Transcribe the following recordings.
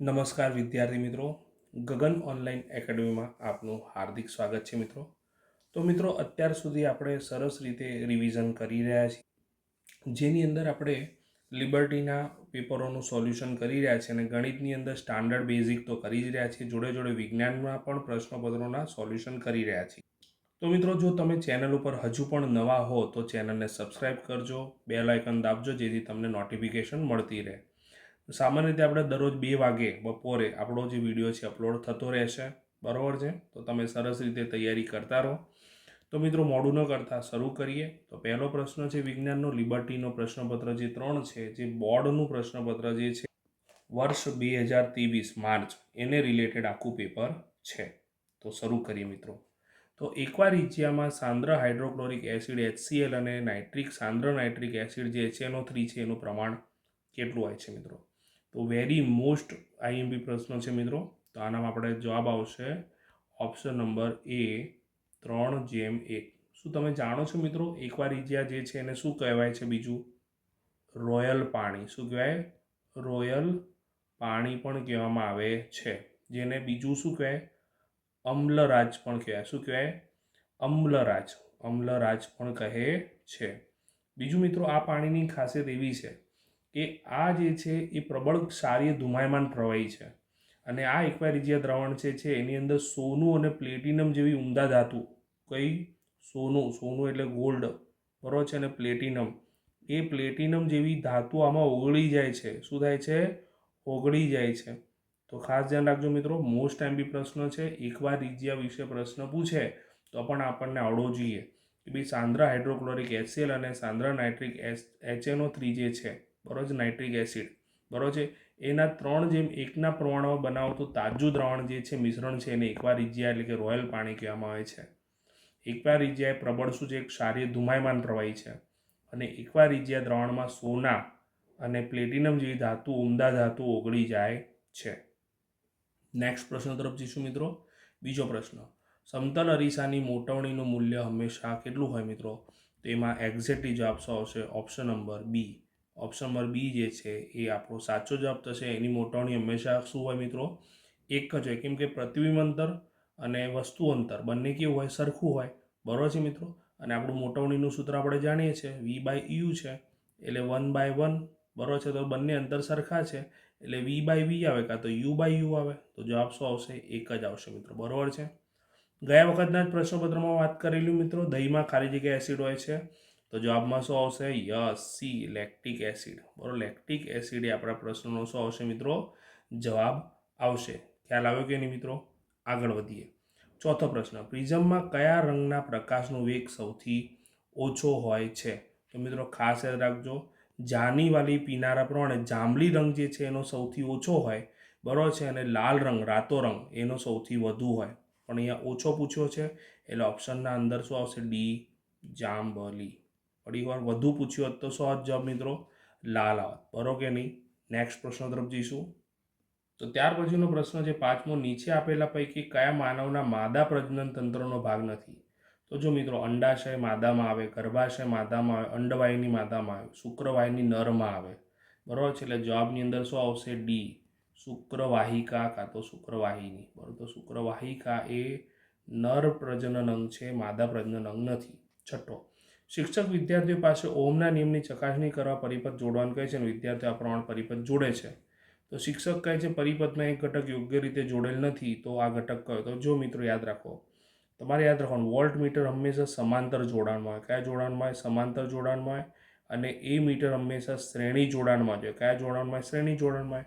નમસ્કાર વિદ્યાર્થી મિત્રો. ગગન ઓનલાઈન એકેડમીમાં આપનું હાર્દિક સ્વાગત છે મિત્રો. તો મિત્રો, અત્યાર સુધી આપણે સરસ રીતે રિવિઝન કરી રહ્યા છીએ. જેની અંદર આપણે લિબર્ટીના પેપરોનું સોલ્યુશન કરી રહ્યા છીએ અને ગણિતની અંદર સ્ટાન્ડર્ડ બેઝિક તો કરી જ રહ્યા છીએ. જોડે જોડે વિજ્ઞાનમાં પણ પ્રશ્નપત્રોના સોલ્યુશન કરી રહ્યા છીએ. તો મિત્રો, જો તમે ચેનલ ઉપર હજુ પણ નવા હો તો ચેનલને સબસ્ક્રાઈબ કરજો. બેલ આઇકન દાબજો જેથી તમને નોટિફિકેશન મળતી રહે. સામાન્ય રીતે આપણે દરરોજ બે વાગે, બપોરે આપણો જે વીડિયો છે અપલોડ થતો રહેશે. બરાબર છે? તો તમે સરસ રીતે તૈયારી કરતા રહો. તો મિત્રો, મોડું ન કરતા શરૂ કરીએ. તો પહેલો પ્રશ્ન છે, વિજ્ઞાનનો લિબર્ટીનો પ્રશ્નપત્ર જે ત્રણ છે, જે બોર્ડનું પ્રશ્નપત્ર જે છે, વર્ષ બે હજાર ત્રેવીસ, માર્ચ. એને રિલેટેડ આખું પેપર છે. તો શરૂ કરીએ મિત્રો. તો એકવાર ઇજિયામાં સાંદ્ર હાઇડ્રોક્લોરિક એસિડ એચસીએલ અને નાઇટ્રિક, સાંદ્ર નાઇટ્રિક એસિડ જે એચએનઓ થ્રી છે, એનું પ્રમાણ કેટલું હોય છે મિત્રો? તો વેરી મોસ્ટ આઈએમપી પ્રશ્ન છે મિત્રો. તો આનામાં આપણે જવાબ આવશે ઓપ્શન નંબર એ ત્રણ જેમ એક. શું તમે જાણો છો મિત્રો એકવાર ઇજિયા જે છે એને શું કહેવાય છે બીજું? રોયલ પાણી. શું કહેવાય? રોયલ પાણી પણ કહેવામાં આવે છે. જેને બીજું શું કહેવાય? અમ્લરાજ પણ કહેવાય. શું કહેવાય? અમ્લરાજ. અમ્લરાજ પણ કહે છે. બીજું મિત્રો આ પાણીની ખાસિયત એવી છે કે આ જે છે એ પ્રબળ ક્ષારીય ધુમાયમાન પ્રવાહી છે. અને આ એક્વારિજિયા દ્રાવણ છે છે એની અંદર સોનું અને પ્લેટિનમ જેવી ઉમદા ધાતુ, કઈ? સોનું સોનું એટલે ગોલ્ડ, બરોબર છે? અને પ્લેટિનમ. એ પ્લેટિનમ જેવી ધાતુ આમાં ઓગળી જાય છે. શું થાય છે? ઓગળી જાય છે. તો ખાસ ધ્યાન રાખજો મિત્રો મોસ્ટ એમબી પ્રશ્ન છે. એકવાર રિજિયા વિશે પ્રશ્ન પૂછે તો પણ આપણને આવડવો જોઈએ. કે ભાઈ સાંદ્રા હાઇડ્રોક્લોરિક એસિડ અને સાંદ્રા નાઇટ્રિક એસ એચએનઓ થ્રી જે છે બરોબર છે નાઇટ્રિક એસિડ. બરોબર છે એના ત્રણ જેમ એકના પ્રમાણમાં બનાવતું તાજું દ્રાવણ જે છે, મિશ્રણ છે એને એકવાર ઇજિયા એટલે કે રોયલ પાણી કહેવામાં આવે છે. એકવાર ઇજિયા એ પ્રબળ શું છે? એક સારી ધુમાયમાન પ્રવાહી છે. અને એકવાર ઇજિયા દ્રાવણમાં સોના અને પ્લેટિનમ જેવી ધાતુ, ઉમદા ધાતુ ઓગળી જાય છે. નેક્સ્ટ પ્રશ્ન તરફ જઈશું મિત્રો. બીજો પ્રશ્ન. સમતલ અરીસાની મોટવણીનું મૂલ્ય હંમેશા કેટલું હોય મિત્રો? તો એમાં એક્ઝેક્ટલી જવાબ આવશે? Option number B option number B જે છે એ આપણો સાચો જવાબ થશે. એની મોટવણી હંમેશા શું હોય મિત્રો? એક જ હોય. કેમ કે પ્રતિબિંબ અંતર અને વસ્તુ અંતર બંને કેવું હોય? સરખું હોય. બરાબર છે મિત્રો? અને આપણું મોટવણીનું સૂત્ર આપણે જાણીએ છીએ. વી બાય યુ છે. એટલે વન બાય વન બરાબર છે? તો બંને અંતર સરખા છે. એટલે વી બાય વી આવે કાં તો યુ બાય યુ આવે. તો જવાબ શું આવશે? એક જ આવશે મિત્રો. બરાબર છે? ગયા વખતના જ પ્રશ્નપત્રમાં વાત કરેલું મિત્રો. દહીંમાં ખાલી જગ્યા એસિડ હોય છે. તો જવાબમાં શું આવશે યસ, સી લેક્ટિક એસિડ બરાબર લેક્ટિક એસિડ એ આપણા પ્રશ્નનો શું આવશે મિત્રો. જવાબ આવશે. ખ્યાલ આવ્યો કે નહીં મિત્રો? આગળ વધીએ. ચોથો પ્રશ્ન. પ્રિઝમમાં કયા રંગના પ્રકાશનો વેગ સૌથી ઓછો હોય છે? તો મિત્રો ખાસ યાદ રાખજો, જાનીવાલી પીનારા પ્રમાણે જાંબલી રંગ જે છે એનો સૌથી ઓછો હોય. બરાબર છે? અને લાલ રંગ, રાતો રંગ એનો સૌથી વધુ હોય. પણ અહીંયા ઓછો પૂછ્યો છે, એટલે ઓપ્શનના અંદર શું આવશે? ડી, જાંબલી. વાર વધુ પૂછ્યું હોત તો શું હોત જવાબ મિત્રો? લાલ આવત. બરોબર કે નહીં? નેક્સ્ટ પ્રશ્ન તરફ જઈશું. તો ત્યાર પછીનો પ્રશ્ન છે, પાંચમો, નીચે આપેલા પૈકી કયા માનવના માદા પ્રજનન તંત્રનો ભાગ નથી? તો જો મિત્રો, અંડાશય માદામાં આવે, ગર્ભાશય માદામાં આવે, અંડવાહિની માદામાં આવે, શુક્રવાહિની નરમાં આવે. બરાબર છે, એટલે જવાબની અંદર શું આવશે? ડી શુક્રવાહિકા કાં તો શુક્રવાહિની. બરાબર, તો શુક્રવાહિકા એ નર પ્રજનન અંગ છે, માદા પ્રજનન અંગ નથી. છઠ્ઠો. શિક્ષક વિદ્યાર્થીઓ પાસે ઓમના નિયમની ચકાસણી કરવા પરિપથ જોડવાનું કહે છે અને વિદ્યાર્થીઓ આ પ્રમાણે પરિપથ જોડે છે. તો શિક્ષક કહે છે, પરિપથમાં એક ઘટક યોગ્ય રીતે જોડેલ નથી, તો આ ઘટક કયો? તો જો મિત્રો યાદ રાખો, તમારે યાદ રાખવાનું વોલ્ટ મીટર હંમેશા સમાંતર જોડાણમાં હોય. કયા જોડાણમાં હોય? સમાંતર જોડાણમાં હોય અને એ મીટર હંમેશા શ્રેણી જોડાણમાં જ હોય. કયા જોડાણમાં શ્રેણી જોડાણમાં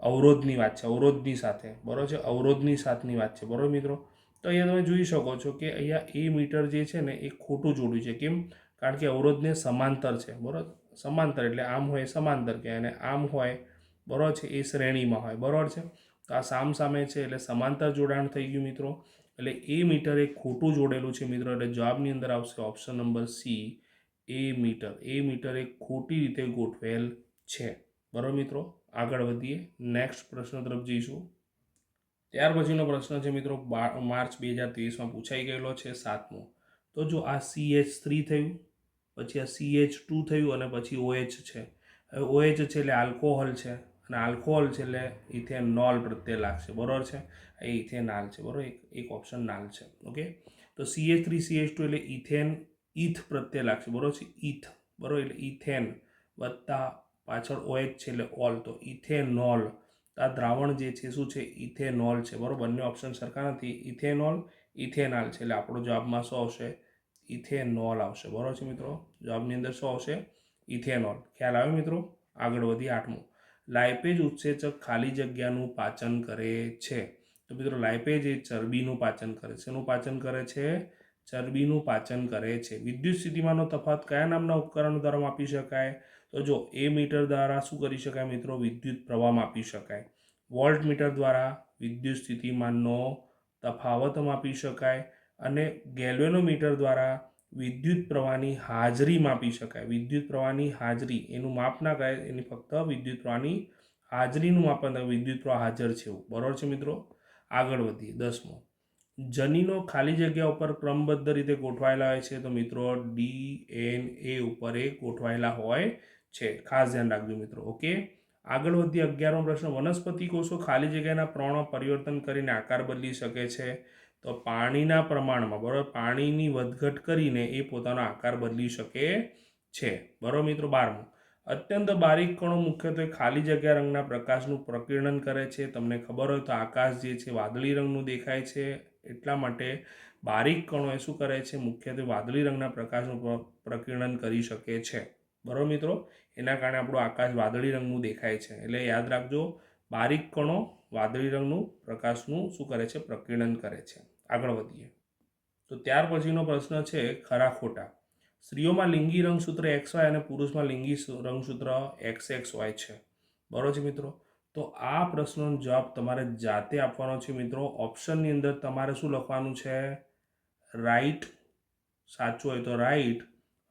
અવરોધની વાત છે, અવરોધની સાથે. બરાબર છે? અવરોધની સાથની વાત છે. બરાબર મિત્રો? તો અહીંયા તમે જોઈ શકો છો કે અહીંયા એ મીટર જે છે ને, એ ખોટું જોડ્યું છે. કેમ? કારણ કે અવરોધને સમાંતર છે, બરાબર? સમાંતર એટલે આમ હોય સમાંતર કે અને આમ હોય, બરાબર છે, એ શ્રેણીમાં હોય, બરાબર છે? તો આ સામ સામે છે એટલે સમાંતર જોડાણ થઈ ગયું મિત્રો. એટલે એ મીટર એ ખોટું જોડેલું છે મિત્રો, એટલે જવાબની અંદર આવશે option number C ammeter. Ammeter એ ખોટી રીતે ગોઠવેલ છે. બરાબર મિત્રો? આગળ વધીએ. નેક્સ્ટ પ્રશ્ન તરફ જઈશું. ત્યાર પછીનો પ્રશ્ન છે મિત્રો માર્ચ બે હજાર ત્રેવીસમાં પૂછાઈ ગયેલો છે સાતમો. તો જો આ સી એચ થ્રી થયું પછી આ સી એચ ટુ થયું અને પછી ઓએચ છે. હવે ઓએચ છે એટલે આલ્કોહોલ છે અને આલ્કોહોલ છે એટલે ઇથેનોલ પ્રત્યે લાગશે. બરાબર છે? એ ઇથેનાલ છે. બરાબર? એક એક ઓપ્શન નાલ છે. ઓકે? તો C H three C H two એટલે ઇથેન ઇથ પ્રત્યે લાગશે. બરાબર છે? ઇથ. બરાબર? એટલે ઇથેન વત્તા પાછળ ઓએચ છે એટલે ઓલ. તો ઇથેનોલ. આ દ્રાવણ જે છે, શું છે? ઇથેનોલ છે. બરાબર? બંને ઓપ્શન સરખા નથી. ઇથેનોલ ઇથેનાલ છે. એટલે આપણો જવાબમાં શું આવશે ઇથેનોલ આવશે. બરાબર છે મિત્રો? જવાબની અંદર શું આવશે? ઇથેનોલ. ખ્યાલ આવે મિત્રો? આગળ વધી આઠમું. લાઇપેજ ઉત્સેચક ખાલી જગ્યાનું પાચન કરે છે. તો મિત્રો, લાઇપેજ એ ચરબીનું પાચન કરે છે. એનું પાચન કરે છે? ચરબીનું પાચન કરે છે. વિદ્યુત સ્થિતિમાંનો તફાવત કયા નામના ઉપકરણ દ્વારા માપી શકાય? તો જો એ મીટર દ્વારા શું કરી શકાય મિત્રો? વિદ્યુત પ્રવાહ માપી શકાય. વોલ્ટ મીટર દ્વારા વિદ્યુત સ્થિતિમાનનો તફાવત માપી શકાય. અને ગેલ્વેનોમીટર દ્વારા વિદ્યુત પ્રવાહની હાજરી માપી શકાય. વિદ્યુત પ્રવાહની હાજરી, એનું માપ ના કરાય એની ફક્ત વિદ્યુત પ્રવાહની હાજરીનું માપન વિદ્યુત પ્રવાહ હાજર છે એવું. બરાબર છે મિત્રો? આગળ વધીએ. દસમો. જનીનો ખાલી જગ્યા ઉપર ક્રમબદ્ધ રીતે ગોઠવાયેલા હોય છે. તો મિત્રો, ડી એન એ ઉપર એ ગોઠવાયેલા હોય છે. ખાસ ધ્યાન રાખજો મિત્રો. ઓકે? આગળ વધીએ. અગિયારમો પ્રશ્ન. વનસ્પતિ કોષો ખાલી જગ્યાના પ્રમાણમાં પરિવર્તન કરીને આકાર બદલી શકે છે. તો પાણીના પ્રમાણમાં, બરાબર? પાણીની વધઘટ કરીને એ પોતાનો આકાર બદલી શકે છે. બરાબર મિત્રો? બારમું. અત્યંત બારીક કણો મુખ્યત્વે ખાલી જગ્યા રંગના પ્રકાશનું પ્રકીર્ણન કરે છે. તમને ખબર હોય તો આકાશ જે છે, વાદળી રંગનું દેખાય છે. એટલા માટે બારીક કણો એ શું કરે છે? મુખ્યત્વે વાદળી રંગના પ્રકાશનું પ્રકીર્ણન કરી શકે છે. બરાબર મિત્રો? એના કારણે આપણું આકાશ વાદળી રંગનું દેખાય છે. એટલે યાદ રાખજો બારીક કણો વાદળી રંગનું પ્રકાશનું શું કરે છે? પ્રકીર્ણન કરે છે. આગળ વધીએ. તો ત્યાર પછીનો પ્રશ્ન છે ખરા ખોટા. સ્ત્રીઓમાં લિંગી રંગસૂત્ર એક્સ વાય અને પુરુષમાં લિંગી રંગસૂત્ર એક્સ એક્સ વાય છે. બરોબર છે મિત્રો? તો આ પ્રશ્નનો જવાબ તમારે જાતે આપવાનો છે મિત્રો. ઓપ્શનની અંદર તમારે શું લખવાનું છે? રાઈટ સાચું હોય તો રાઈટ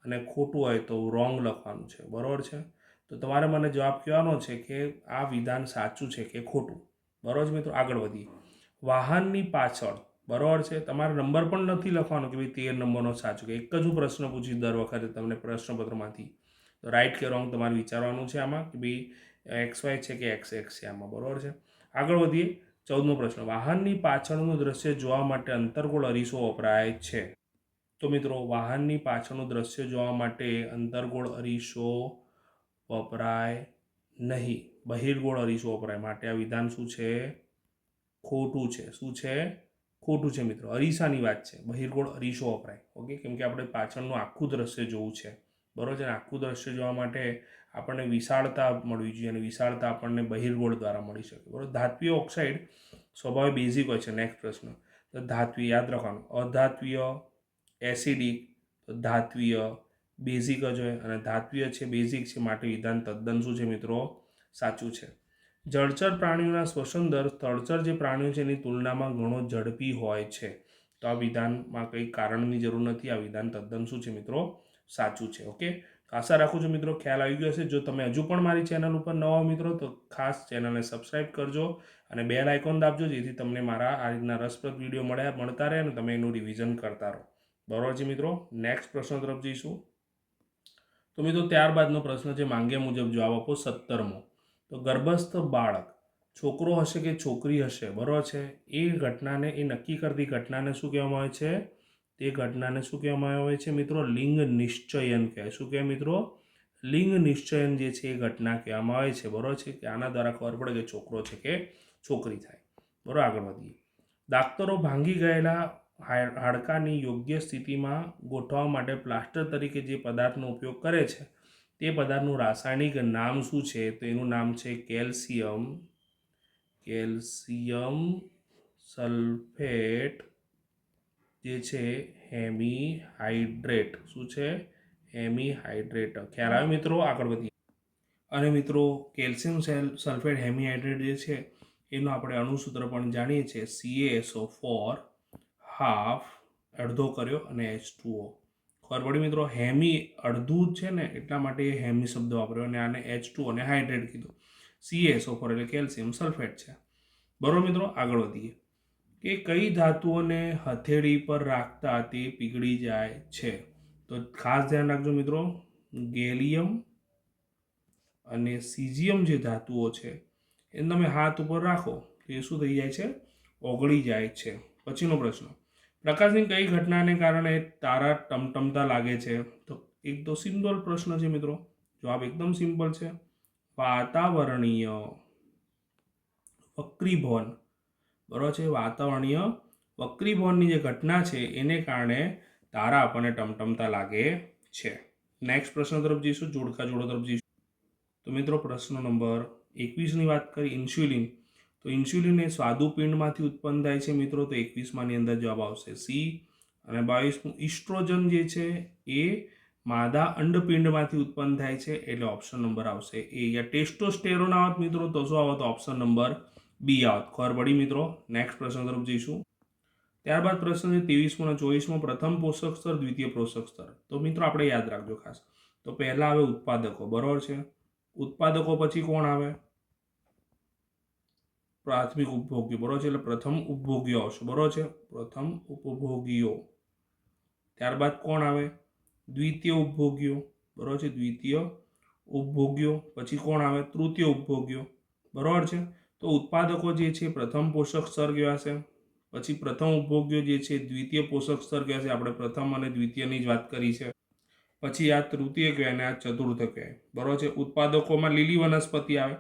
અને ખોટું હોય તો રોંગ લખવાનું છે. બરાબર છે? તો તમારે મને જવાબ કહેવાનો છે કે આ વિધાન સાચું છે કે ખોટું? બરાબર મિત્રો, આગળ વધીએ. વાહનની પાછળ, બરાબર છે? તમારે નંબર પણ નથી લખવાનો કે ભાઈ તેર નંબરનો સાચો કે એક જ હું પ્રશ્ન પૂછીશ દર વખતે તમને પ્રશ્નપત્રમાંથી. તો રાઈટ કે રોંગ તમારે વિચારવાનું છે આમાં કે ભાઈ એક્સ વાય છે કે એક્સ એક્સ છે આમાં, બરાબર છે? આગળ વધીએ. ચૌદમો પ્રશ્ન, વાહનની પાછળનું દ્રશ્ય જોવા માટે અંતરગોળ અરીસો વપરાય છે. તો મિત્રો, વાહનની પાછળનું દ્રશ્ય જોવા માટે અંતરગોળ અરીસો વપરાય નહીં. બહિર્ગોળ અરીસો વપરાય. માટે આ વિધાન શું છે? ખોટું છે. શું છે? ખોટું છે મિત્રો. અરીસાની વાત છે. બહિર્ગોળ અરીસો વપરાય. ઓકે? કેમ કે આપણે પાછળનું આખું દ્રશ્ય જોવું છે. બરોબર? છે આખું દ્રશ્ય જોવા માટે આપણને વિશાળતા મળવી જોઈએ અને વિશાળતા આપણને બહિર્ગોળ દ્વારા મળી શકે. બરાબર? ધાત્વીય ઓક્સાઇડ સ્વભાવે બેઝિક હોય છે. નેક્સ્ટ પ્રશ્ન. તો ધાત્વીય યાદ રાખવાનું. અધાત્વીય એસિડિક ધાત્વીય બેઝિક જ હોય અને ધાત્વીય છે, બેઝિક છે, માટે વિધાન તદ્દન શું છે મિત્રો? સાચું છે. જળચર પ્રાણીઓના શ્વસન દર તળચર જે પ્રાણીઓ છે, એની તુલનામાં ઘણો ઝડપી હોય છે. તો આ વિધાનમાં કંઈ કારણની જરૂર નથી. આ વિધાન તદ્દન શું છે મિત્રો? સાચું છે. ઓકે? આશા રાખું છું મિત્રો ખ્યાલ આવી ગયો હશે. જો તમે હજુ પણ મારી ચેનલ ઉપર નવા મિત્રો, તો ખાસ ચેનલને સબસ્ક્રાઇબ કરજો અને બેલ આઇકોન દાબજો, જેથી તમને મારા આ રીતના રસપ્રદ વીડિયો મળ્યા, મળતા રહે અને તમે એનું રિવિઝન કરતા રહો. બરોબર છે મિત્રો? નેક્સ્ટ પ્રશ્ન તરફ જઈશું. તો મિત્રો ત્યારબાદનો પ્રશ્ન છે માંગ્યા મુજબ જવાબ આપો સત્તરમો. તો ગર્ભસ્થ બાળક છોકરો હશે કે છોકરી હશે? બરાબર છે. એ ઘટનાને, એ નક્કી કરતી ઘટનાને શું કહેવામાં આવે છે? તે ઘટનાને શું કહેવામાં આવે છે મિત્રો? લિંગ નિશ્ચયન કહે શું કહેવાય મિત્રો? લિંગ નિશ્ચયન જે છે એ ઘટના કહેવામાં આવે છે. બરાબર છે કે આના દ્વારા ખબર પડે કે છોકરો છે કે છોકરી થાય. બરાબર, આગળ વધીએ. દાક્તરો ભાંગી ગયેલા હાડકાની યોગ્ય સ્થિતિમાં ગોઠવવા માટે પ્લાસ્ટર તરીકે જે પદાર્થનો ઉપયોગ કરે છે, તે પદાર્થનું રાસાયણિક નામ શું છે? તો એનું નામ છે કેલ્શિયમ. કેલ્શિયમ સલ્ફેટ જે છે હેમી હાઇડ્રેટ શું છે? હેમી હાઇડ્રેટ ખ્યાલ આવે મિત્રો આગળ વધીએ અને મિત્રો, કેલ્શિયમ સેલ, સલ્ફેટ હેમી હાઇડ્રેટ જે છે, એનું આપણે અણુસૂત્ર પણ જાણીએ છીએ સીએસઓ ફોર હાફ અડધો કર્યો અને એચ ટુઓ ખબર પડી મિત્રો? હેમી અડધું જ છે ને, એટલા માટે એ હેમી શબ્દ વાપર્યો અને આને એચ ટુ અને હાઇડ્રેટ કીધું. સી એસ ઓફર એટલે કેલ્શિયમ સલ્ફેટ છે. બરોબર મિત્રો? આગળ વધીએ. કે કઈ ધાતુઓને હથેળી પર રાખતા તે પીગળી જાય છે? તો ખાસ ધ્યાન રાખજો મિત્રો. ગેલિયમ અને સીઝિયમ જે ધાતુઓ છે, એને તમે હાથ ઉપર રાખો, તો એ શું થઈ જાય છે? ઓગળી જાય છે. પછીનો પ્રશ્ન. પ્રકાશની કઈ ઘટનાને કારણે તારા ટમટમતા લાગે છે? તો એક તો સિમ્પલ પ્રશ્ન છે મિત્રો. જવાબ એકદમ સિમ્પલ છે. વાતાવરણીય વક્રીભવન. બરોબર છે? વાતાવરણીય વક્રીભવનની જે ઘટના છે, એને કારણે તારા આપણને ટમટમતા લાગે છે. નેક્સ્ટ પ્રશ્ન તરફ જઈશું, જોડકા જોડો તરફ જઈશું. તો મિત્રો, પ્રશ્ન નંબર એકવીસની વાત કરી ઇન્સ્યુલિન. તો ઇન્સ્યુલિન એ સ્વાદુપિંડમાંથી ઉત્પન્ન થાય છે મિત્રો, તો એકવીસમાંની અંદર જવાબ આવશે સી. અને બાવીસમું, ઇસ્ટ્રોજન જે છે એ માદા અંડપિંડમાંથી ઉત્પન્ન થાય છે, એટલે ઓપ્શન નંબર આવશે એ. યા ટેસ્ટોસ્ટેરોન આવત મિત્રો, તો શું આવત? ઓપ્શન નંબર બી આવત. ખબર પડી મિત્રો? નેક્સ્ટ પ્રશ્ન તરફ જઈશું. ત્યારબાદ પ્રશ્ન છે ત્રેવીસમો અને ચોવીસમો. પ્રથમ પોષક સ્તર, દ્વિતીય પોષક સ્તર. તો મિત્રો, આપણે યાદ રાખજો ખાસ. તો પહેલાં આવે ઉત્પાદકો. બરાબર છે? ઉત્પાદકો પછી કોણ આવે? પ્રાથમિક ઉપભોગ્ય, બરોબર છે? એટલે પ્રથમ ઉપભોગ્ય આવશે બરોબર છે? પ્રથમ ઉપભોગીઓ ત્યારબાદ કોણ આવે? દ્વિતીય ઉપભોગ્યો, બરોબર છે? દ્વિતીય ઉપભોગ્યો. પછી કોણ આવે? તૃતીય ઉપભોગ્યો, બરોબર છે? તો ઉત્પાદકો જે છે, પ્રથમ પોષક સ્તર કહેવાશે પછી પ્રથમ ઉપભોગ્યો જે છે, દ્વિતીય પોષક સ્તર કહેવાશે આપણે પ્રથમ અને દ્વિતીયની જ વાત કરી છે. પછી આ તૃતીય કહેવાય અને આ ચતુર્થ કહેવાય, બરોબર છે? ઉત્પાદકોમાં લીલી વનસ્પતિ આવે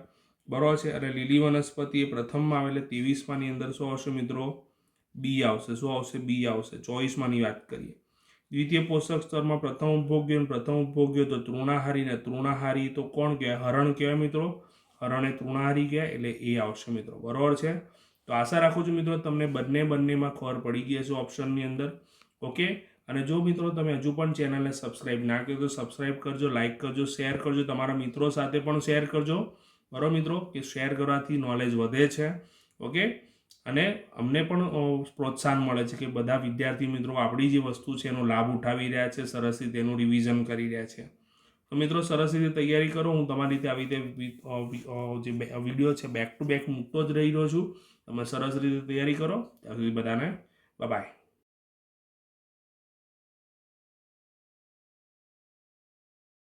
બરોબર છે. અને લીલી વનસ્પતિ એ પ્રથમમાં આવેલે ત્રેવીસમાંની અંદર શું આવશે મિત્રો? બી આવશે. શું આવશે? બી આવશે. ચોવીસમાંની વાત કરીએ. દ્વિતીય પોષક સ્તરમાં પ્રથમ ઉપભોગ્ય પ્રથમ ઉપભોગ્ય તો તૃણાહારી ને તૃણાહારી તો કોણ કહેવાય? હરણ કહેવાય મિત્રો. હરણે તૃણાહારી કહેવાય એટલે એ આવશે મિત્રો. બરોબર છે? તો આશા રાખું છું મિત્રો તમને બંને બંનેમાં ખબર પડી ગઈ હશે ઓપ્શનની અંદર. ઓકે? અને જો મિત્રો તમે હજુ પણ ચેનલને સબસ્ક્રાઇબ ના કર્યો તો સબસ્ક્રાઇબ કરજો, લાઇક કરજો, શેર કરજો, તમારા મિત્રો સાથે પણ શેર કરજો. બરાબર મિત્રો, કે શેર કરવાથી નોલેજ વધે છે ઓકે અને અમને પણ પ્રોત્સાહન મળે છે કે બધા વિદ્યાર્થી મિત્રો આપણી જે વસ્તુ છે એનો લાભ ઉઠાવી રહ્યા છે, સરસ રીતે એનું રિવિઝન કરી રહ્યા છે. તો મિત્રો, સરસ રીતે તૈયારી કરો. હું તમારી રીતે આવી રીતે જે વીડિયો છે બેક ટુ બેક મૂકતો જ રહી રહ્યો છું. તમે સરસ રીતે તૈયારી કરો. ત્યાં સુધી બધાને બાય